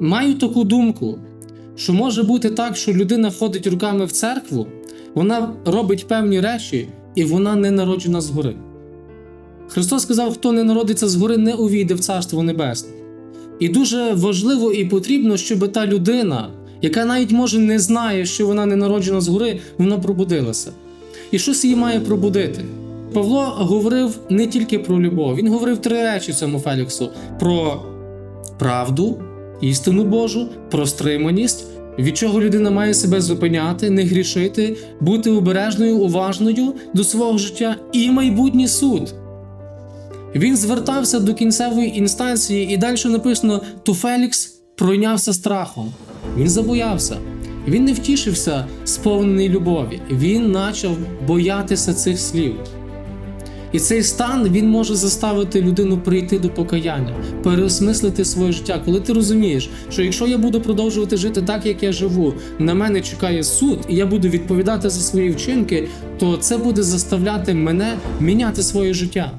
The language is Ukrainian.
Маю таку думку, що може бути так, що людина ходить руками в церкву, вона робить певні речі, і вона не народжена згори. Христос сказав, хто не народиться згори, не увійде в Царство Небесне. І дуже важливо і потрібно, щоб та людина, яка навіть може не знає, що вона не народжена згори, вона пробудилася. І щось її має пробудити. Павло говорив не тільки про любов, він говорив три речі цьому Феліксу: про правду, істину Божу, про стриманість, від чого людина має себе зупиняти, не грішити, бути обережною, уважною до свого життя і майбутній суд. Він звертався до кінцевої інстанції, і далі написано: то Фелікс пройнявся страхом. Він забоявся. Він не втішився, сповнений любові. Він почав боятися цих слів. І цей стан він може заставити людину прийти до покаяння, переосмислити своє життя. Коли ти розумієш, що якщо я буду продовжувати жити так, як я живу, на мене чекає суд, і я буду відповідати за свої вчинки, то це буде заставляти мене міняти своє життя.